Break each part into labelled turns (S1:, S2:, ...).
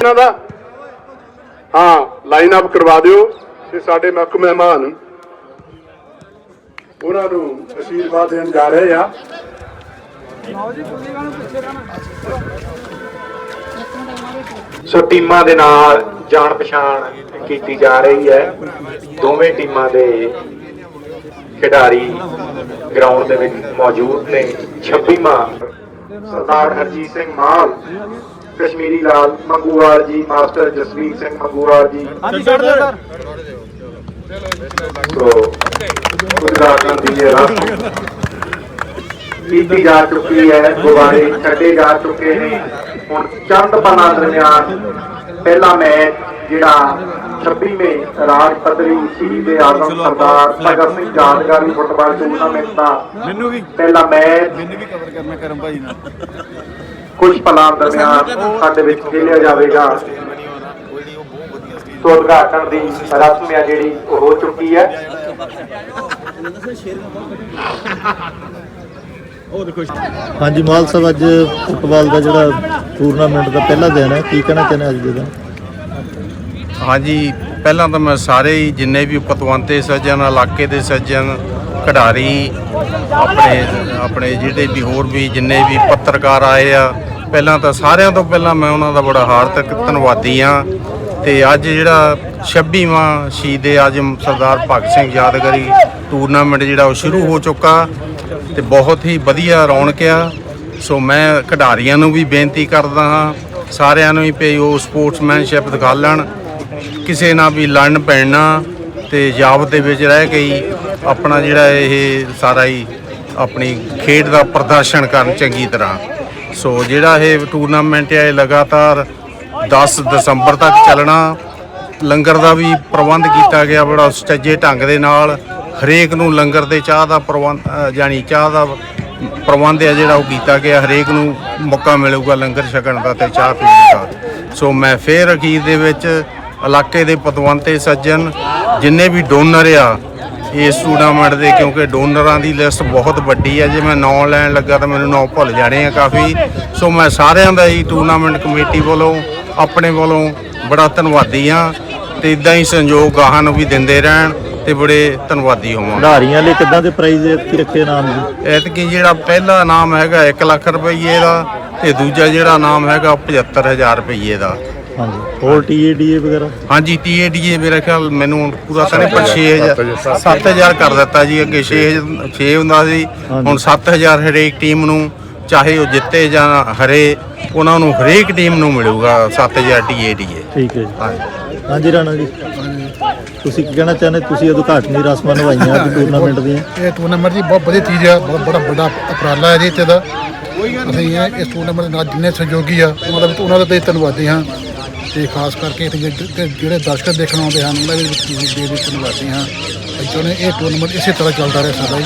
S1: ਇਹਨਾਂ ਦਾ। ਹਾਂ line up ਕਰਵਾ ਦਿਓ ਤੇ ਸਾਡੇ ਮੁੱਖ ਮਹਿਮਾਨ। ਉਹਨਾਂ ਨੂੰ ਅਸ਼ੀਰਵਾਦ ਦੇਣ ਜਾ ਰਹੇ ਆ।
S2: ਸੋ ਟੀਮਾਂ ਦੇ ਨਾਲ ਜਾਣ ਪਛਾਣ ਕੀਤੀ ਜਾ ਰਹੀ ਹੈ। ਦੋਵੇਂ ਟੀਮਾਂ ਦੇ ਖਿਡਾਰੀ ਗਰਾਊਂਡ ਦੇ ਵਿੱਚ ਮੌਜੂਦ ਨੇ। 26ਵਾਂ ਸਰਦਾਰ ਹਰਜੀਤ ਸਿੰਘ ਮਾਨ। ਕਸ਼ਮੀਰੀ ਲਾਲ ਮੰਗੂਵਾਲ ਜੀ ਮਾਸਟਰ ਜਸਵੀਰ ਸਿੰਘ ਮੰਗੂਵਾਲ ਜੀ। ਸੋ ਗੁਜਰਾਤ ਦੀ ਇਹ ਰਾਸ਼ਟਰ ਕੀਤੀ ਜਾ ਚੁੱਕੀ ਹੈ ਗੁਬਾਰੇ ਛੱਡੇ ਜਾ ਚੁੱਕੇ ਨੇ। ਹੁਣ ਚੰਦ ਪਨਾ ਦਰਮਿਆਨ ਪਹਿਲਾ ਮੈਚ ਜਿਹੜਾ 26ਵੇਂ ਰਾਜ ਪੱਧਰੀ ਸ਼ਹੀਦ ਆਜ਼ਮ ਸਰਦਾਰ ਭਗਤ ਸਿੰਘ ਯਾਦਗਾਰੀ ਫੁੱਟਬਾਲ ਟੂਰਨਾਮੈਂਟ ਦਾ
S3: ਮੈਨੂੰ ਵੀ
S2: ਪਹਿਲਾ ਮੈਚ
S3: ਮੈਨੂੰ ਵੀ ਕਵਰ ਕਰਨਾ ਕਰਮ ਭਾਈ ਨਾਲ।
S2: ਕੁਝ ਪਲਾਂ ਦਰਮਿਆਨ ਸਾਡੇ ਵਿੱਚ ਖੇਡਿਆ ਜਾਵੇਗਾ। ਸੋ ਉਦਘਾਟਨ ਦੀ ਰਸਮ ਹੈ ਜਿਹੜੀ ਉਹ ਹੋ ਚੁੱਕੀ ਹੈ।
S4: ਹਾਂਜੀ, ਮਾਲ ਸਾਹਿਬ, ਅੱਜ ਫੁੱਟਬਾਲ ਦਾ ਜਿਹੜਾ ਟੂਰਨਾਮੈਂਟ ਦਾ ਪਹਿਲਾ ਦਿਨ ਹੈ। ਕੀ ਕਹਿਣਾ ਚਾਹੁੰਦੇ ਅੱਜ ਦੇ ਦਿਨ
S5: ਹਾਂਜੀ, ਪਹਿਲਾਂ ਤਾਂ ਮੈਂ ਸਾਰੇ ਹੀ ਜਿੰਨੇ ਵੀ ਪਤਵੰਤੇ ਸੱਜਣ, ਇਲਾਕੇ ਦੇ ਸੱਜਣ, ਖਿਡਾਰੀ, ਆਪਣੇ ਆਪਣੇ ਜਿਹੜੇ ਵੀ ਹੋਰ ਵੀ ਜਿੰਨੇ ਵੀ ਪੱਤਰਕਾਰ ਆਏ ਆ, ਪਹਿਲਾਂ ਤਾਂ ਸਾਰਿਆਂ ਤੋਂ ਪਹਿਲਾਂ ਮੈਂ ਉਹਨਾਂ ਦਾ ਬੜਾ ਹਾਰਦਿਕ ਧੰਨਵਾਦੀ ਆ ਤੇ ਅੱਜ ਜਿਹੜਾ 26ਵਾਂ ਸ਼ਹੀਦ ਆਜਮ ਸਰਦਾਰ ਭਗਤ ਸਿੰਘ ਯਾਦਗਾਰੀ ਟੂਰਨਾਮੈਂਟ ਜਿਹੜਾ ਉਹ ਸ਼ੁਰੂ ਹੋ ਚੁੱਕਾ ਤੇ ਬਹੁਤ ਹੀ ਵਧੀਆ ਰੌਣਕ ਆ। ਸੋ ਮੈਂ ਖਿਡਾਰੀਆਂ ਨੂੰ ਵੀ ਬੇਨਤੀ ਕਰਦਾ ਹਾਂ, ਸਾਰਿਆਂ ਨੂੰ ਹੀ ਵੀ ਉਹ ਸਪੋਰਟਸਮੈਨਸ਼ਿਪ ਦਿਖਾ ਲੈਣ, ਕਿਸੇ ਨਾਲ ਵੀ ਲੜਨ ਪੈਣਾ ਤੇ ਜਾਬ ਦੇ ਵਿੱਚ ਰਹਿ ਗਈ ਆਪਣਾ ਜਿਹੜਾ ਇਹ ਸਾਰਾ ਹੀ ਆਪਣੀ ਖੇਡ ਦਾ ਪ੍ਰਦਰਸ਼ਨ ਕਰਨ ਚੰਗੀ ਤਰ੍ਹਾਂ। ਸੋ ਜਿਹੜਾ ਇਹ ਟੂਰਨਾਮੈਂਟ ਹੈ ਇਹ ਲਗਾਤਾਰ 10 ਦਸੰਬਰ ਤੱਕ ਚੱਲਣਾ। ਲੰਗਰ ਦਾ ਵੀ ਪ੍ਰਬੰਧ ਕੀਤਾ ਗਿਆ ਬੜਾ ਸੁਚੱਜੇ ਢੰਗ ਦੇ ਨਾਲ। ਹਰੇਕ ਨੂੰ ਲੰਗਰ ਦੇ ਚਾਹ ਦਾ ਪ੍ਰਬੰਧ ਅ, ਜਾਣੀ ਚਾਹ ਦਾ ਪ੍ਰਬੰਧ ਹੈ ਜਿਹੜਾ ਉਹ ਕੀਤਾ ਗਿਆ। ਹਰੇਕ ਨੂੰ ਮੌਕਾ ਮਿਲੇਗਾ ਲੰਗਰ ਛਕਣ ਦਾ ਤੇ ਚਾਹ ਪੀਣ ਦਾ। ਸੋ ਮੈਂ ਫੇਰ ਅਖੀਰ ਦੇ ਵਿੱਚ ਇਲਾਕੇ ਦੇ ਪਤਵੰਤੇ ਸੱਜਣ ਜਿੰਨੇ ਵੀ ਡੋਨਰ ਆ ਇਸ ਟੂਰਨਾਮੈਂਟ ਦੇ ਕਿਉਂਕਿ ਡੋਨਰਾਂ ਦੀ ਲਿਸਟ ਬਹੁਤ ਵੱਡੀ ਹੈ। ਜੇ ਮੈਂ ਨਾਂ ਲੈਣ ਲੱਗਾ ਤਾਂ ਮੈਨੂੰ ਨਾਂ ਭੁੱਲ ਜਾਣੇ ਆ ਕਾਫੀ। ਸੋ ਮੈਂ ਸਾਰਿਆਂ ਦਾ ਹੀ ਟੂਰਨਾਮੈਂਟ ਕਮੇਟੀ ਵੱਲੋਂ ਆਪਣੇ ਵੱਲੋਂ ਬੜਾ ਧੰਨਵਾਦੀ ਆ ਤੇ ਇਦਾਂ ਹੀ ਸੰਯੋਗ ਗਾਹਾਂ ਨੂੰ ਵੀ ਦਿੰਦੇ ਰਹਿਣ ਤੇ ਬੜੇ ਧੰਨਵਾਦੀ ਹੋਵਾਂ।
S4: ਖਿਡਾਰੀਆਂ ਲਈ ਕਿੱਦਾਂ ਦੇ ਪ੍ਰਾਈਜ਼ ਕੀ ਰੱਖੇ ਨਾਮ ਜੀ?
S5: ਐਤਕੀ ਜਿਹੜਾ ਪਹਿਲਾ ਨਾਮ ਹੈਗਾ 1 ਲੱਖ ਰੁਪਏ ਦਾ ਤੇ ਦੂਜਾ ਜਿਹੜਾ ਨਾਮ ਹੈਗਾ 75000 ਰੁਪਏ ਦਾ।
S4: ਹਾਂਜੀ। ਹੋਰ ਟੀਏਡੀਏ ਵਗੈਰਾ?
S5: ਹਾਂਜੀ ਟੀਏਡੀਏ ਮੇਰਾ ਖਿਆਲ ਮੈਨੂੰ ਪੂਰਾ ਤਾਂ ਨਹੀਂ ਪਰ 6000 7000 ਕਰ ਦਿੱਤਾ ਜੀ ਅੱਗੇ 6 6 ਹੁੰਦਾ ਸੀ ਹੁਣ 7000 ਹਰੇਕ ਟੀਮ ਨੂੰ ਚਾਹੇ ਉਹ ਜਿੱਤੇ ਜਾਂ ਹਰੇ ਉਹਨਾਂ ਨੂੰ ਹਰੇਕ ਟੀਮ ਨੂੰ ਮਿਲੂਗਾ 7000 ਟੀਏਡੀਏ
S4: ਠੀਕ ਹੈ ਜੀ।
S5: ਹਾਂਜੀ।
S4: ਹਾਂਜੀ ਰਾਣਾ ਜੀ। ਤੁਸੀਂ ਕੀ ਕਹਿਣਾ ਚਾਹੁੰਦੇ? ਤੁਸੀਂ ਉਦਘਾਟਨੀ ਰਸਮਾਂ ਨਿਭਾਈਆਂ ਅੱਜ ਟੂਰਨਾਮੈਂਟ ਦੀਆਂ?
S6: ਇਹ ਟੂਰਨਾਮੈਂਟ ਜੀ ਬਹੁਤ ਵਧੀਆ ਚੀਜ਼ ਆ ਬਹੁਤ ਬੜਾ ਵੱਡਾ ਉਪਰਾਲਾ ਹੈ ਜੀ ਇੱਥੇ ਦਾ ਅਸੀਂ ਇਹ ਇਸ ਟੂਰਨਾਮੈਂਟ ਦੇ ਨਾਲ ਜਿੰਨੇ ਸਹਿਯੋਗੀ ਆ ਉਹਨਾਂ ਦਾ ਉਹਨਾਂ ਦਾ ਤੇ ਧੰਨਵਾਦੀ ਹਾਂ। ਤੇ ਖਾਸ ਕਰਕੇ ਇੱਥੇ ਜਿਹੜੇ- ਦਰਸ਼ਕ ਦੇਖਣ ਆਉਂਦੇ ਹਨ ਉਹਨਾਂ ਦੇ ਵਿੱਚ ਵੀ ਦੇ ਵੀ ਧੰਨਵਾਦੀ ਹਾਂ। ਅਸੀਂ ਚਾਹੁੰਦੇ ਇਹ ਟੂਰਨਾਮੈਂਟ ਇਸੇ ਤਰ੍ਹਾਂ ਚੱਲਦਾ ਰਹੇ ਸਦਾ ਹੀ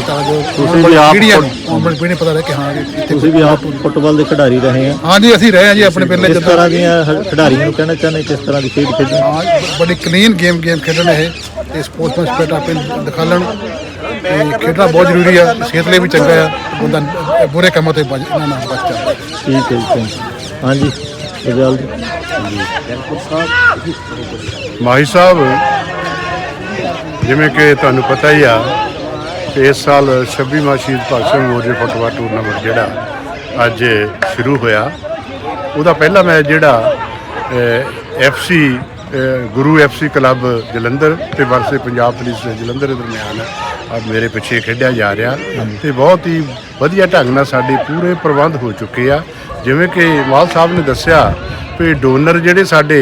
S6: ਤਾਂ ਜੋ
S4: ਤੁਸੀਂ ਵੀ ਆਪ
S6: ਪੀੜ੍ਹੀਆਂ ਨੂੰ
S4: ਫੁੱਟ-
S6: ਆਉਣ ਵਾਲੀ ਪੀੜ੍ਹੀ ਨੂੰ ਪਤਾ ਰਹੇ ਕਿ ਹਾਂ
S4: ਤੁਸੀਂ ਵੀ ਆਪ ਫੁੱਟਬਾਲ ਦੇ ਖਿਡਾਰੀ ਰਹੇ ਆ।
S6: ਹਾਂ ਜੀ ਅਸੀਂ ਰਹੇ ਹਾਂ ਜੀ ਆਪਣੇ ਪਹਿਲੇ ਜਦੋਂ
S4: ਤਰ੍ਹਾਂ ਦੀਆਂ ਖਿਡਾਰੀਆਂ ਨੂੰ ਕਹਿਣਾ ਚਾਹੁੰਦੇ ਕਿਸ ਤਰ੍ਹਾਂ ਦੀ ਖੇਡ ਖੇਡਣ?
S6: ਹਾਂ ਬੜੀ ਕਲੀਨ ਗੇਮ ਗੇਮ ਖੇਡਣ ਇਹ। ਤੇ ਸਪੋਰਟਸਮੈਨ ਸਪਿਰਿਟ ਆਪੇ ਦਿਖਾ ਲੈਣ। ਤੇ ਖੇਡਣਾ ਬਹੁਤ ਜ਼ਰੂਰੀ ਆ ਸਿਹਤ ਲਈ ਵੀ ਚੰਗਾ ਆ। ਬੰਦਾ ਬੁਰੇ ਕੰਮਾਂ ਤੋਂ ਬਚ ਨਾ ਨਾ ਬਚ ਜਾਂਦਾ।
S4: ਠੀਕ ਹੈ ਜੀ। ਹਾਂਜੀ ਰਜਲ ਜੀ।
S1: ਮਾਹੀ ਸਾਹਿਬ, ਜਿਵੇਂ ਕਿ ਤੁਹਾਨੂੰ ਪਤਾ ਹੀ ਆ ਕਿ ਇਸ ਸਾਲ 26ਵਾਂ ਸ਼ਹੀਦ ਭਗਤ ਸਿੰਘ ਮੋਰਚੇ ਫੁੱਟਬਾਲ ਟੂਰਨਾਮੈਂਟ ਜਿਹੜਾ ਅੱਜ ਸ਼ੁਰੂ ਹੋਇਆ। ਉਹਦਾ ਪਹਿਲਾ ਮੈਚ ਜਿਹੜਾ FC Guru FC club Jalandhar ਤੇ ਵਰਸੇ ਪੰਜਾਬ ਪੁਲਿਸ ਜਲੰਧਰ ਦੇ ਦਰਮਿਆਨ ਆ ਮੇਰੇ ਪਿੱਛੇ ਖੇਡਿਆ ਜਾ ਰਿਹਾ ਤੇ ਬਹੁਤ ਹੀ ਵਧੀਆ ਢੰਗ ਨਾਲ ਸਾਡੇ ਪੂਰੇ ਪ੍ਰਬੰਧ ਹੋ ਚੁੱਕੇ ਆ। ਜਿਵੇਂ ਕਿ ਮਾਲ ਸਾਹਿਬ ਨੇ ਦੱਸਿਆ ਵੀ ਡੋਨਰ ਜਿਹੜੇ ਸਾਡੇ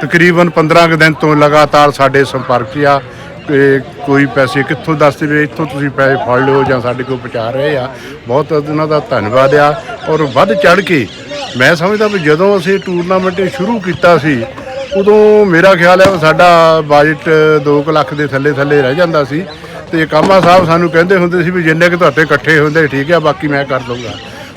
S1: ਤਕਰੀਬਨ 15 ਕੁ ਦਿਨ ਤੋਂ ਲਗਾਤਾਰ ਸਾਡੇ ਸੰਪਰਕ 'ਚ ਆ। ਕਿ ਕੋਈ ਪੈਸੇ ਕਿੱਥੋਂ ਦੱਸਦੇ ਵੀ ਇੱਥੋਂ ਤੁਸੀਂ ਪੈਸੇ ਫੜ ਲਿਓ ਜਾਂ ਸਾਡੇ ਕੋਲ ਪਹੁੰਚਾ ਰਹੇ ਆ। ਬਹੁਤ ਉਹਨਾਂ ਦਾ ਧੰਨਵਾਦ ਆ। ਔਰ ਵੱਧ ਚੜ ਕੇ ਮੈਂ ਸਮਝਦਾ ਵੀ ਜਦੋਂ ਅਸੀਂ ਟੂਰਨਾਮੈਂਟ ਸ਼ੁਰੂ ਕੀਤਾ ਸੀ, ਉਦੋਂ ਮੇਰਾ ਖਿਆਲ ਹੈ ਵੀ ਸਾਡਾ ਬਜਟ 2 ਲੱਖ ਦੇ ਥੱਲੇ ਥੱਲੇ ਰਹਿ ਜਾਂਦਾ ਸੀ। ਤੇ ਕਾਮਾ ਸਾਹਿਬ ਸਾਨੂੰ ਕਹਿੰਦੇ ਹੁੰਦੇ ਸੀ ਵੀ ਜਿੰਨੇ ਕਿ ਤੁਹਾਡੇ ਇਕੱਠੇ ਹੁੰਦੇ, ਠੀਕ ਆ, ਬਾਕੀ ਮੈਂ ਕਰ ਲਊਂਗਾ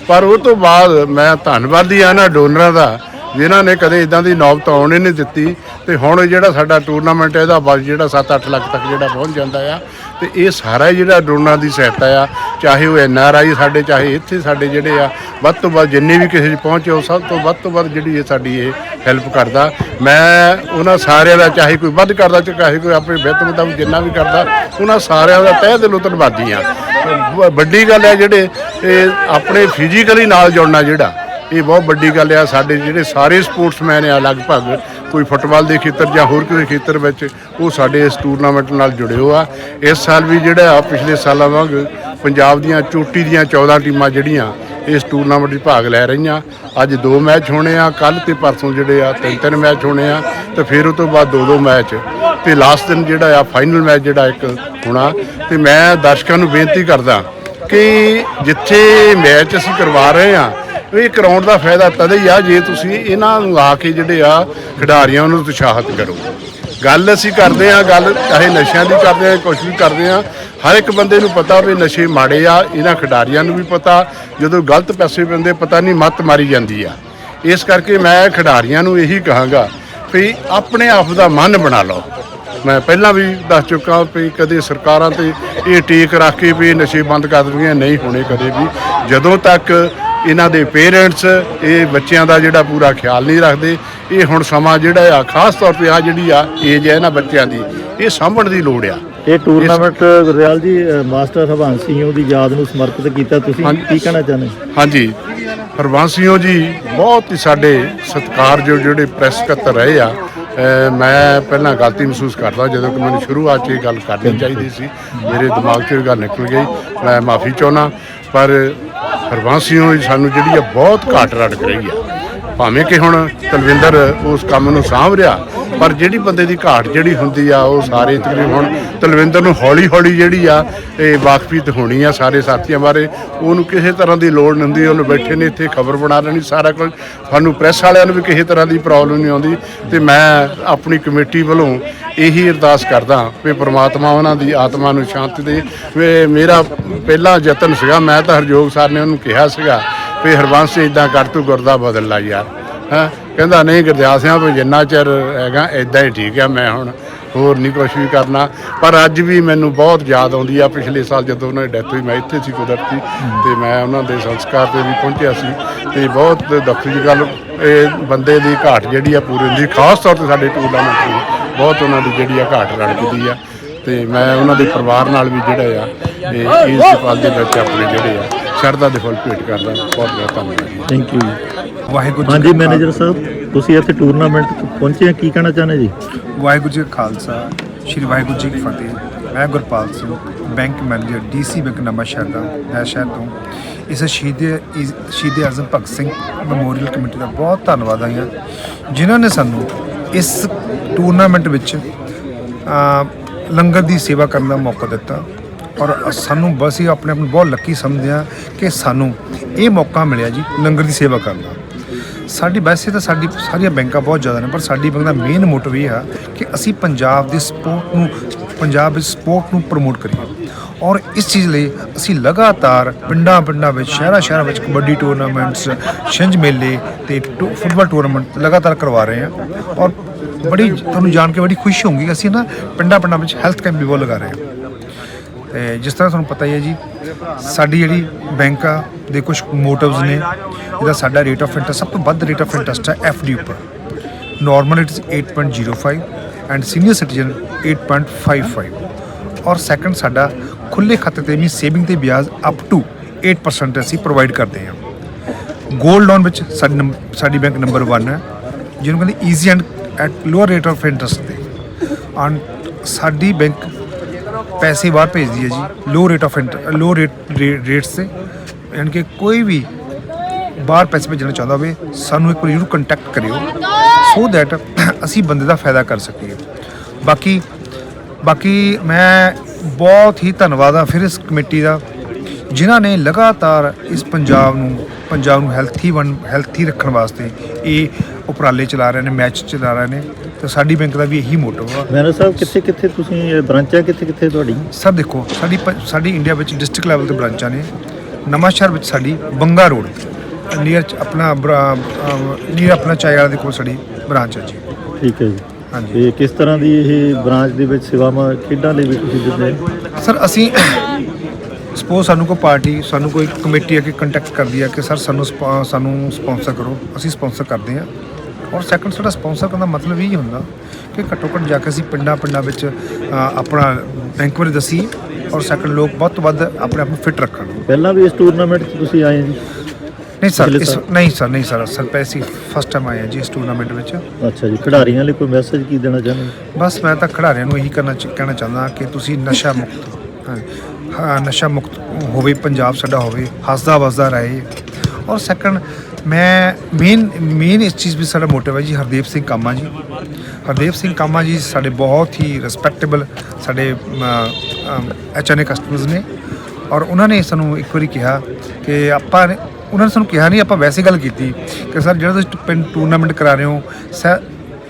S1: ਪਰ ਉਹ ਤੋਂ ਬਾਅਦ ਮੈਂ ਧੰਨਵਾਦੀ ਆ ਨਾ ਡੋਨਰਾਂ ਦਾ ਜਿਨ੍ਹਾਂ ਨੇ ਕਦੇ ਇਦਾਂ ਦੀ ਨੌਬਤ ਆਉਣ ਹੀ ਨਹੀਂ ਦਿੱਤੀ ਤੇ ਹੁਣ ਜਿਹੜਾ ਸਾਡਾ ਟੂਰਨਾਮੈਂਟ ਹੈ, ਇਹਦਾ ਬਜਟ ਜਿਹੜਾ 7-8 ਲੱਖ ਤੱਕ ਜਿਹੜਾ ਪਹੁੰਚ ਜਾਂਦਾ ਆ ਤੇ ਇਹ ਸਾਰਾ ਜਿਹੜਾ ਡਰੋਨਾਂ ਦੀ ਸਹਾਇਤਾ ਆ, ਚਾਹੇ ਉਹ ਐਨ ਆਰ ਆਈ ਸਾਡੇ, ਚਾਹੇ ਇੱਥੇ ਸਾਡੇ ਜਿਹੜੇ ਆ, ਵੱਧ ਤੋਂ ਵੱਧ ਜਿੰਨੇ ਵੀ ਕਿਸੇ 'ਚ ਪਹੁੰਚੇ ਉਹ ਸਭ ਤੋਂ ਵੱਧ ਤੋਂ ਵੱਧ ਜਿਹੜੀ ਇਹ ਸਾਡੀ ਇਹ ਹੈਲਪ ਕਰਦਾ। ਮੈਂ ਉਹਨਾਂ ਸਾਰਿਆਂ ਦਾ ਚਾਹੇ ਕੋਈ ਵੱਧ ਕਰਦਾ ਚਾਹੇ ਕੋਈ ਆਪਣੇ ਵਿੱਤ ਮੁਤਾਬਕ ਜਿੰਨਾ ਵੀ ਕਰਦਾ, ਉਹਨਾਂ ਸਾਰਿਆਂ ਦਾ ਤਹਿ ਦਿਲੋਂ ਧੰਨਵਾਦੀ ਆ ਵ- ਵੱਡੀ ਗੱਲ ਹੈ ਜਿਹੜੇ ਇਹ ਆਪਣੇ ਫਿਜ਼ੀਕਲੀ ਨਾਲ ਜੁੜਨਾ ਜਿਹੜਾ ਇਹ ਬਹੁਤ ਵੱਡੀ ਗੱਲ ਆ, ਸਾਡੇ ਜਿਹੜੇ ਸਾਰੇ ਸਪੋਰਟਸਮੈਨ ਆ, ਲਗਭਗ ਕੋਈ ਫੁੱਟਬਾਲ ਦੇ ਖੇਤਰ ਜਾਂ ਹੋਰ ਕਿਸੇ ਖੇਤਰ ਵਿੱਚ, ਉਹ ਸਾਡੇ ਇਸ ਟੂਰਨਾਮੈਂਟ ਨਾਲ ਜੁੜੇ ਹੋ ਆ। ਇਸ ਸਾਲ ਵੀ ਜਿਹੜਾ ਆ, ਪਿਛਲੇ ਸਾਲਾਂ ਵਾਂਗ ਪੰਜਾਬ ਦੀਆਂ ਚੋਟੀ ਦੀਆਂ 14 ਟੀਮਾਂ ਜਿਹੜੀਆਂ ਇਸ ਟੂਰਨਾਮੈਂਟ 'ਚ ਭਾਗ ਲੈ ਰਹੀਆਂ। ਅੱਜ ਦੋ ਮੈਚ ਹੋਣੇ ਆ ਕੱਲ ਤੇ ਪਰਸੋਂ ਜਿਹੜੇ ਆ, ਤਿੰਨ ਤਿੰਨ ਮੈਚ ਹੋਣੇ ਆ, ਤੇ ਫਿਰ ਉਹ ਤੋਂ ਬਾਅਦ ਦੋ ਦੋ ਮੈਚ। ਤੇ ਲਾਸਟ ਦਿਨ ਜਿਹੜਾ ਆ ਫਾਈਨਲ ਮੈਚ ਜਿਹੜਾ ਇੱਕ ਹੋਣਾ। ਤੇ ਮੈਂ ਦਰਸ਼ਕਾਂ ਨੂੰ ਬੇਨਤੀ ਕਰਦਾ ਕਿ ਜਿੱਥੇ ਮੈਚ ਅਸੀਂ ਕਰਵਾ ਰਹੇ ਆ ਇਹ ਕਰਾਉਣ ਦਾ ਫਾਇਦਾ ਤਦ ਹੀ ਆ ਜੇ ਤੁਸੀਂ ਇਹਨਾਂ ਨੂੰ ਆ ਕੇ ਜਿਹੜੇ ਆ ਖਿਡਾਰੀਆਂ ਨੂੰ ਉਤਸ਼ਾਹਿਤ ਕਰੋ। ਗੱਲ ਅਸੀਂ ਕਰਦੇ ਆ ਗੱਲ ਚਾਹੇ ਨਸ਼ਿਆਂ ਦੀ ਕਰਦੇ ਆ ਕੁਝ ਵੀ ਕਰਦੇ ਆ ਹਰ ਇੱਕ ਬੰਦੇ ਨੂੰ ਪਤਾ ਵੀ ਨਸ਼ੇ ਮਾੜੇ ਆ, ਇਹਨਾਂ ਖਿਡਾਰੀਆਂ ਨੂੰ ਵੀ ਪਤਾ, ਜਦੋਂ ਗਲਤ ਪੈਸੇ ਪੈਂਦੇ ਪਤਾ ਨਹੀਂ ਮੱਤ ਮਾਰੀ ਜਾਂਦੀ ਆ। ਇਸ ਕਰਕੇ ਮੈਂ ਖਿਡਾਰੀਆਂ ਨੂੰ ਇਹੀ ਕਹਾਂਗਾ ਵੀ ਆਪਣੇ ਆਪ ਦਾ ਮਨ ਬਣਾ ਲਓ। ਮੈਂ ਪਹਿਲਾਂ ਵੀ ਦੱਸ ਚੁੱਕਾ ਵੀ ਕਦੇ ਸਰਕਾਰਾਂ ਤੇ ਇਹ ਟੇਕ ਰੱਖ ਕੇ ਵੀ ਇਹ ਨਸ਼ੇ ਬੰਦ ਕਰ ਦੇਣਗੀਆਂ ਨਹੀਂ ਹੋਣੇ ਕਦੇ ਵੀ। ਜਦੋਂ ਤੱਕ ਇਹਨਾਂ ਦੇ ਪੇਰੈਂਟਸ ਇਹ ਬੱਚਿਆਂ ਦਾ ਜਿਹੜਾ ਪੂਰਾ ਖਿਆਲ ਨਹੀਂ ਰੱਖਦੇ। ਇਹ ਹੁਣ ਸਮਾਂ ਜਿਹੜਾ ਆ ਖਾਸ ਤੌਰ ਤੇ ਆ ਜਿਹੜੀ ਆ ਏਜ ਹੈ ਇਹਨਾਂ ਬੱਚਿਆਂ ਦੀ ਇਹ ਸਾਂਭਣ ਦੀ ਲੋੜ ਆ।
S4: ਇਹ ਟੂਰਨਾਮੈਂਟ ਗੁਰਦਿਆਲ ਜੀ ਮਾਸਟਰ ਹਰਬੰਸ ਸਿੰਘ ਦੀ ਯਾਦ ਨੂੰ ਸਮਰਪਿਤ ਕੀਤਾ ਤੁਸੀਂ। ਕੀ ਕਹਿਣਾ ਚਾਹੁੰਦੇ
S1: ਹਾਂਜੀ। ਹਰਬੰਸੀਓ ਜੀ ਬਹੁਤ ਹੀ ਸਾਡੇ ਸਤਿਕਾਰਯੋਗ ਜਿਹੜੇ ਪ੍ਰੈਸ ਸਕੱਤਰ ਰਹੇ ਆ ਮੈਂ ਪਹਿਲਾਂ ਗਲਤੀ ਮਹਿਸੂਸ ਕਰਦਾ ਜਦੋਂ ਕਿ ਮੈਨੂੰ ਸ਼ੁਰੂਆਤ 'ਚ ਇਹ ਗੱਲ ਕਰਨੀ ਚਾਹੀਦੀ ਸੀ। ਮੇਰੇ ਦਿਮਾਗ 'ਚੋਂ ਇਹ ਗੱਲ ਨਿਕਲ ਗਈ ਮੈਂ ਮਾਫੀ ਚਾਹੁੰਦਾ ਪਰ ਹਰਬੰਸੀਓ ਜੀ ਸਾਨੂੰ ਜਿਹੜੀ ਆ ਬਹੁਤ ਘਾਟ ਰੜਕ ਰਹੀ ਆ। ਭਾਵੇਂ ਕਿ ਹੁਣ ਤਲਵਿੰਦਰ ਉਸ ਕੰਮ ਨੂੰ ਸਾਂਭ ਰਿਹਾ, ਪਰ ਜਿਹੜੀ ਬੰਦੇ ਦੀ ਘਾਟ ਜਿਹੜੀ ਹੁੰਦੀ ਆ, ਉਹ ਸਾਰੇ ਤਕਰੀਬਨ ਹੁਣ ਤਲਵਿੰਦਰ ਨੂੰ ਹੌਲੀ ਹੌਲੀ ਜਿਹੜੀ ਆ, ਇਹ ਵਾਕਫੀਤ ਹੋਣੀ ਆ ਸਾਰੇ ਸਾਥੀਆਂ ਬਾਰੇ। ਉਹਨੂੰ ਕਿਸੇ ਤਰ੍ਹਾਂ ਦੀ ਲੋੜ ਨਹੀਂ ਹੁੰਦੀ, ਉਹਨੂੰ ਬੈਠੇ ਨੇ ਇੱਥੇ ਖਬਰ ਬਣਾ ਲੈਣੀ ਸਾਰਾ ਕੁਝ। ਸਾਨੂੰ ਪ੍ਰੈਸ ਵਾਲਿਆਂ ਨੂੰ ਵੀ ਕਿਸੇ ਤਰ੍ਹਾਂ ਦੀ ਪ੍ਰੋਬਲਮ ਨਹੀਂ ਆਉਂਦੀ। ਤੇ ਮੈਂ ਆਪਣੀ ਕਮੇਟੀ ਵੱਲੋਂ ਇਹੀ ਅਰਦਾਸ ਕਰਦਾ ਵੀ ਪ੍ਰਮਾਤਮਾ ਉਹਨਾਂ ਦੀ ਆਤਮਾ ਨੂੰ ਸ਼ਾਂਤੀ ਦੇ। ਮੇਰਾ ਪਹਿਲਾ ਯਤਨ ਸੀਗਾ, ਮੈਂ ਤਾਂ ਹਰਜੋਗ ਸਰ ਨੇ ਉਹਨੂੰ ਕਿਹਾ ਸੀਗਾ ਵੀ ਹਰਬੰਸ ਇਦਾਂ ਕਰ ਤੂੰ ਗੁਰਦਾ ਬਦਲ ਲਾ ਯਾਰ, ਹੈਂ? ਕਹਿੰਦਾ, ਨਹੀਂ ਗੁਰਦਿਆਲ ਸਿੰਘ ਵੀ ਜਿੰਨਾ ਚਿਰ ਹੈਗਾ ਇਦਾਂ ਹੀ ਠੀਕ ਆ, ਮੈਂ ਹੁਣ ਹੋਰ ਨਹੀਂ ਕੁਛ ਵੀ ਕਰਨਾ। ਪਰ ਅੱਜ ਵੀ ਮੈਨੂੰ ਬਹੁਤ ਯਾਦ ਆਉਂਦੀ ਆ, ਪਿਛਲੇ ਸਾਲ ਜਦੋਂ ਉਹਨਾਂ ਦੀ ਡੈਥ ਹੋਈ, ਮੈਂ ਇੱਥੇ ਸੀ ਕੁਦਰਤੀ ਤੇ ਮੈਂ ਉਹਨਾਂ ਦੇ ਸੰਸਕਾਰ ਤੇ ਵੀ ਪਹੁੰਚਿਆ ਸੀ ਤੇ ਬਹੁਤ ਦੁੱਖ ਦੀ ਗੱਲ, ਇਹ ਬੰਦੇ ਦੀ ਘਾਟ ਜਿਹੜੀ ਆ ਪੂਰੀ ਹੁੰਦੀ, ਖਾਸ ਤੌਰ ਤੇ ਸਾਡੇ ਟੂਰਨਾਮੈਂਟ ਦੀ, ਬਹੁਤ ਉਹਨਾਂ ਦੀ ਜਿਹੜੀ ਆ ਘਾਟ ਰੜਕਦੀ ਆ ਤੇ ਮੈਂ ਉਹਨਾਂ ਦੇ ਪਰਿਵਾਰ ਨਾਲ ਵੀ ਜਿਹੜਾ ਆ, ਇਹ ਇਸ ਪਲ ਦੇ ਵਿੱਚ ਆਪਣੇ ਜਿਹੜੇ ਆ ਸ਼ਰਧਾ ਦੇ ਫੁੱਲ ਭੇਟ ਕਰਦਾ। ਬਹੁਤ ਬਹੁਤ ਧੰਨਵਾਦ ਜੀ।
S4: ਥੈਂਕ ਯੂ ਜੀ।
S3: ਵਾਹਿਗੁਰੂ
S4: ਹਾਂਜੀ ਮੈਨੇਜਰ ਸਾਹਿਬ ਤੁਸੀਂ ਇੱਥੇ ਟੂਰਨਾਮੈਂਟ ਪਹੁੰਚੇ ਆ ਕੀ ਕਹਿਣਾ ਚਾਹੁੰਦੇ ਜੀ?
S3: ਵਾਹਿਗੁਰੂ ਜੀ ਕਾ ਖਾਲਸਾ ਸ਼੍ਰੀ ਵਾਹਿਗੁਰੂ ਜੀ ਕੀ ਫਤਿਹ। ਮੈਂ Gurpal Singh bank manager DC bank Nawanshahr ਦਾ ਮੈਂ ਸ਼ਹਿਰ ਤੋਂ। ਇਸ ਸ਼ਹੀਦ ਸ਼ਹੀਦ ਆਜ਼ਮ ਭਗਤ ਸਿੰਘ ਮੈਮੋਰੀਅਲ ਕਮੇਟੀ ਦਾ ਬਹੁਤ ਧੰਨਵਾਦ ਆਇਆ ਜਿਨ੍ਹਾਂ ਨੇ ਸਾਨੂੰ ਇਸ ਟੂਰਨਾਮੈਂਟ ਵਿੱਚ ਲੰਗਰ ਦੀ ਸੇਵਾ ਕਰਨ ਦਾ ਮੌਕਾ ਦਿੱਤਾ। ਔਰ ਸਾਨੂੰ ਬਸ ਹੀ ਆਪਣੇ ਆਪ ਨੂੰ ਬਹੁਤ ਲੱਕੀ ਸਮਝਦੇ ਹਾਂ ਕਿ ਸਾਨੂੰ ਇਹ ਮੌਕਾ ਮਿਲਿਆ ਜੀ ਲੰਗਰ ਦੀ ਸੇਵਾ ਕਰਨ ਦਾ। ਸਾਡੀ ਵੈਸੇ ਤਾਂ ਸਾਡੀ ਸਾਰੀਆਂ ਬੈਂਕਾਂ ਬਹੁਤ ਜ਼ਿਆਦਾ ਨੇ, ਪਰ ਸਾਡੀ ਬੈਂਕ ਦਾ ਮੇਨ ਮੋਟਿਵ ਇਹ ਆ ਕਿ ਅਸੀਂ ਪੰਜਾਬ ਦੇ ਸਪੋਰਟ ਨੂੰ, ਪੰਜਾਬ ਵਿੱਚ ਸਪੋਰਟ ਨੂੰ ਪ੍ਰਮੋਟ ਕਰੀਏ। ਔਰ ਇਸ ਚੀਜ਼ ਲਈ ਅਸੀਂ ਲਗਾਤਾਰ ਪਿੰਡਾਂ ਪਿੰਡਾਂ ਵਿੱਚ, ਸ਼ਹਿਰਾਂ ਸ਼ਹਿਰਾਂ ਵਿੱਚ ਕਬੱਡੀ ਟੂਰਨਾਮੈਂਟਸ ਛਿੰਝ ਮੇਲੇ ਤੇ ਟੂ- ਫੁੱਟਬਾਲ ਟੂਰਨਾਮੈਂਟ ਲਗਾਤਾਰ ਕਰਵਾ ਰਹੇ ਹਾਂ। ਔਰ ਬੜੀ ਤੁਹਾਨੂੰ ਜਾਣ ਕੇ ਬੜੀ ਖੁਸ਼ੀ ਹੋਊਗੀ ਕਿ ਅਸੀਂ ਨਾ ਪਿੰਡਾਂ ਪਿੰਡਾਂ ਵਿੱਚ ਹੈਲਥ ਕੈਂਪ ਵੀ ਬਹੁਤ ਲਗਾ ਰਹੇ ਹਾਂ। ਤੇ ਜਿਸ ਤਰ੍ਹਾਂ ਤੁਹਾਨੂੰ ਪਤਾ ਹੀ ਹੈ ਜੀ, ਸਾਡੀ ਜਿਹੜੀ ਬੈਂਕ ਆ, ਦੇ ਕੁਝ ਮੋਟਿਵਸ ਨੇ, ਇਹਦਾ ਸਾਡਾ ਰੇਟ ਆਫ ਇੰਟਰਸਟ ਸਭ ਤੋਂ ਵੱਧ ਰੇਟ ਆਫ ਇੰਟਰਸਟ ਹੈ ਡੀ ਉੱਪਰ। Normal it is 8.05 and senior citizen 8.55 ਔਰ ਸੈਕੰਡ ਸਾਡਾ ਖੁੱਲੇ ਖਾਤੇ ਤੇ ਵੀ ਸੇਵਿੰਗ ਤੇ ਵਿਆਜ ਅਪ ਟੂ 8% ਅਸੀਂ ਪ੍ਰੋਵਾਈਡ ਕਰਦੇ ਹਾਂ। 골ਡ ਲੋਨ ਵਿੱਚ ਸਾਡੀ ਨੰਬ- ਸਾਡੀ ਬੈਂਕ ਨੰਬਰ 1 ਹੈ, ਜਿਹਨੂੰ ਕਹਿੰਦੇ easy and at lower rate of interest ਤੇ। ਔਨ ਸਾਡੀ ਬੈਂਕ ਪੈਸੇ ਬਾਹਰ ਭੇਜਦੀ ਹੈ ਜੀ low rate of low rate rates ਤੇ, ਯਾਨੀ ਕਿ ਕੋਈ ਵੀ ਬਾਹਰ ਪੈਸੇ ਭੇਜਣਾ ਚਾਹੁੰਦਾ ਹੋਵੇ, ਸਾਨੂੰ ਇੱਕ ਵਾਰੀ ਜ਼ਰੂਰ ਕੰਟੈਕਟ ਕਰਿਓ। ਸੋ ਦੈਟ ਅਸੀਂ ਬੰਦੇ ਦਾ ਫਾਇਦਾ ਕਰ ਸਕੀਏ। ਬਾਕੀ ਬਾਕੀ ਮੈਂ ਬਹੁਤ ਹੀ ਧੰਨਵਾਦ ਆ ਫਿਰ ਇਸ ਕਮੇਟੀ ਦਾ, ਜਿਨ੍ਹਾਂ ਨੇ ਲਗਾਤਾਰ ਇਸ ਪੰਜਾਬ ਨੂੰ ਪੰਜਾਬ ਨੂੰ ਹੈਲਥੀ ਬਣ ਹੈਲਥੀ ਰੱਖਣ ਵਾਸਤੇ ਇਹ ਉਪਰਾਲੇ ਚਲਾ ਰਹੇ ਨੇ ਮੈਚ ਚਲਾ ਰਹੇ ਨੇ ਤੇ ਸਾਡੀ ਬੈਂਕ ਦਾ ਵੀ ਇਹੀ ਮੋਟਿਵ ਆ।
S4: ਮੈਨੇਜਰ ਸਾਹਿਬ ਕਿੱਥੇ ਕਿੱਥੇ ਤੁਸੀਂ ਇਹ ਬ੍ਰਾਂਚਾਂ ਕਿੱਥੇ ਕਿੱਥੇ ਤੁਹਾਡੀ?
S3: ਸਰ ਦੇਖੋ ਸਾਡੀ ਪ- ਸਾਡੀ ਇੰਡੀਆ ਵਿੱਚ ਡਿਸਟ੍ਰਿਕਟ ਲੈਵਲ ਤੇ ਬ੍ਰਾਂਚਾਂ ਨੇ। ਨਵਾਂ ਸ਼ਹਿਰ ਵਿੱਚ ਸਾਡੀ ਬੰਗਾ ਰੋਡ ਨੀਅਰ ਆਪਣਾ ਨੀਅਰ ਆਪਣਾ ਚਾਇਆਲਾ ਦੇ ਕੋਲ ਸਾਡੀ ਬ੍ਰਾਂਚ ਹੈ ਜੀ।
S4: ਠੀਕ ਹੈ ਜੀ।
S3: ਹਾਂਜੀ।
S4: ਤੇ ਕਿਸ ਤਰ੍ਹਾਂ ਦੀ ਇਹ ਬ੍ਰਾਂਚ ਦੇ ਵਿੱਚ ਸੇਵਾਵਾਂ ਖੇਡਾਂ ਲਈ ਵੀ ਤੁਸੀਂ ਦਿੰਦੇ ਹੋ?
S3: ਸਰ ਅਸੀਂ ਸਪੋਜ਼ ਸਾਨੂੰ ਕੋਈ ਪਾਰਟੀ ਸਾਨੂੰ ਕੋਈ ਕਮੇਟੀ ਆ ਕੇ ਕੰਟੈਕਟ ਕਰਦੀ ਆ ਕਿ ਸਰ ਸਾਨੂੰ ਸਪਾ- ਸਾਨੂੰ ਸਪਾਂਸਰ ਕਰੋ ਅਸੀਂ ਸਪਾਂਸਰ ਕਰਦੇ ਆ। ਔਰ ਸੈਕੰਡ ਸਾਡਾ ਸਪਾਂਸਰ ਕਰਨ ਦਾ ਮਤਲਬ ਇਹ ਹੁੰਦਾ ਕਿ ਘੱਟੋ ਘੱਟ ਜਾ ਕੇ ਅਸੀਂ ਪਿੰਡਾਂ ਪਿੰਡਾਂ ਵਿੱਚ ਆਪਣਾ ਬੈਂਕ ਬਾਰੇ ਦਸੀਏ ਔਰ ਸੈਕੰਡ ਲੋਕ ਵੱਧ ਤੋਂ ਵੱਧ ਆਪਣੇ ਆਪ ਨੂੰ ਫਿਟ ਰੱਖਣ
S4: ਪਹਿਲਾਂ ਵੀ ਇਸ ਟੂਰਨਾਮੈਂਟ 'ਚ ਤੁਸੀਂ ਆਏ ਜੀ
S3: ਨਹੀਂ ਸਰ ਇਸ? ਨਹੀਂ ਸਰ ਨਹੀਂ ਸਰ ਸਰ ਪੈਸੀ ਫਸਟ ਟਾਈਮ ਆਏ ਹਾਂ ਜੀ ਇਸ ਟੂਰਨਾਮੈਂਟ ਵਿੱਚ
S4: ਅੱਛਾ ਜੀ ਖਿਡਾਰੀਆਂ ਲਈ ਕੋਈ ਮੈਸੇਜ ਕੀ ਦੇਣਾ ਚਾਹੁੰਦੇ?
S3: ਬਸ ਮੈਂ ਤਾਂ ਖਿਡਾਰੀਆਂ ਨੂੰ ਇਹੀ ਕਰਨਾ ਚ- ਕਹਿਣਾ ਚਾਹੁੰਦਾ ਕਿ ਤੁਸੀਂ ਨਸ਼ਾ ਮੁਕਤ ਨਸ਼ਾ ਮੁਕਤ ਹੋਵੇ ਪੰਜਾਬ ਸਾਡਾ ਹੋਵੇ ਹੱਸਦਾ ਵਸਦਾ ਰਹੇ ਔਰ ਸੈਕੰਡ ਮੈਂ ਮੇਨ ਮੇਨ ਇਸ ਚੀਜ਼ ਵੀ ਸਾਡਾ ਮੋਟਿਵ ਹੈ ਜੀ ਹਰਦੇਵ ਸਿੰਘ ਕਾਮਾ ਜੀ। ਹਰਦੇਵ ਸਿੰਘ ਕਾਮਾ ਜੀ ਸਾਡੇ ਬਹੁਤ ਹੀ ਰਿਸਪੈਕਟੇਬਲ ਸਾਡੇ ਐਚਐਨਏ ਕਸਟਮਰਸ ਨੇ। ਔਰ ਉਹਨਾਂ ਨੇ ਸਾਨੂੰ ਇੱਕ ਵਾਰੀ ਕਿਹਾ ਕਿ ਆਪਾਂ ਉਹਨਾਂ ਨੇ ਸਾਨੂੰ ਕਿਹਾ ਨਹੀਂ ਆਪਾਂ ਵੈਸੇ ਗੱਲ ਕੀਤੀ ਕਿ ਸਰ ਜਿਹੜਾ ਤੁਸੀਂ ਪਿੰਡ ਟੂਰਨਾਮੈਂਟ ਕਰਾ ਰਹੇ ਹੋ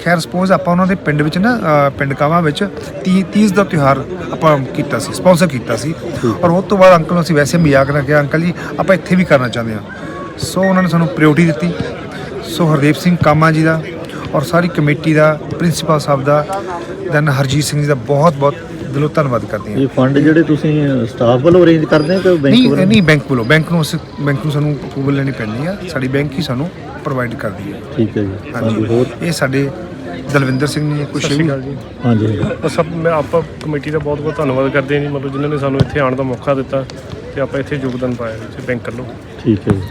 S3: ਖੈਰ ਸਪੋਜ਼ ਆਪਾਂ ਉਹਨਾਂ ਦੇ ਪਿੰਡ ਵਿੱਚ ਨਾ ਪਿੰਡ ਕਾਵਾਂ ਵਿੱਚ 30 30 ਦਾ ਤਿਉਹਾਰ ਆਪਾਂ ਕੀਤਾ ਸੀ ਸਪਾਂਸਰ ਕੀਤਾ ਸੀ। ਔਰ ਉਸ ਤੋਂ ਬਾਅਦ ਅੰਕਲ ਨੂੰ ਅਸੀਂ ਵੈਸੇ ਮਜ਼ਾਕ ਨਾਲ ਕਿਹਾ ਅੰਕਲ ਜੀ ਆਪਾਂ ਇੱਥੇ ਵੀ ਕਰਨਾ ਚਾਹੁੰਦੇ ਹਾਂ। ਸੋ ਉਹਨਾਂ ਨੇ ਸਾਨੂੰ ਪ੍ਰਾਇੋਰਟੀ ਦਿੱਤੀ। ਸੋ ਹਰਦੀਪ ਸਿੰਘ ਕਾਮਾ ਜੀ ਦਾ ਔਰ ਸਾਰੀ ਕਮੇਟੀ ਦਾ ਪ੍ਰਿੰਸੀਪਲ ਸਾਹਿਬ ਦਾ ਦੈਨ ਹਰਜੀਤ ਸਿੰਘ ਜੀ ਦਾ ਬਹੁਤ ਬਹੁਤ ਦਿਲੋਂ ਧੰਨਵਾਦ ਕਰਦੇ ਹਾਂ।
S4: ਇਹ ਫੰਡ ਜਿਹੜੇ ਤੁਸੀਂ ਸਟਾਫ ਵੱਲੋਂ ਅਰੇਂਜ ਕਰਦੇ ਹੋ ਕਿ ਬੈਂਕ
S3: ਨਹੀਂ
S4: ਵੱਲੋਂ?
S3: ਨਹੀਂ ਬੈਂਕ ਵੱਲੋਂ। ਬੈਂਕ ਨੂੰ ਅਸੀਂ ਬੈਂਕ ਨੂੰ ਸਾਨੂੰ ਅਪਰੂਵਲ ਲੈਣੀ ਪੈਂਦੀ ਆ। ਸਾਡੀ ਬੈਂਕ ਹੀ ਸਾਨੂੰ ਪ੍ਰੋਵਾਈਡ ਕਰਦੀ ਹੈ
S4: ਠੀਕ ਹੈ ਜੀ। ਹਾਂਜੀ। ਹੋਰ?
S3: ਇਹ ਸਾਡੇ ਦਲਵਿੰਦਰ ਸਿੰਘ ਨੇ ਕੁਛ ਵੀ
S7: ਜੀ।
S4: ਹਾਂਜੀ
S7: ਆਪ- ਮੈਂ ਆਪਾਂ ਕਮੇਟੀ ਦਾ ਬਹੁਤ ਬਹੁਤ ਧੰਨਵਾਦ ਕਰਦੇ ਹਾਂ ਜੀ। ਮਤਲਬ ਜਿਨ੍ਹਾਂ ਨੇ ਸਾਨੂੰ ਇੱਥੇ ਆਉਣ ਦਾ ਮੌਕਾ ਦਿੱਤਾ ਤੇ ਆਪਾਂ ਇੱਥੇ ਯੋਗਦਾਨ ਪਾਇਆ ਵਿੱਚ ਬੈਂਕ ਵੱਲੋਂ।
S4: ਠੀਕ ਹੈ ਜੀ।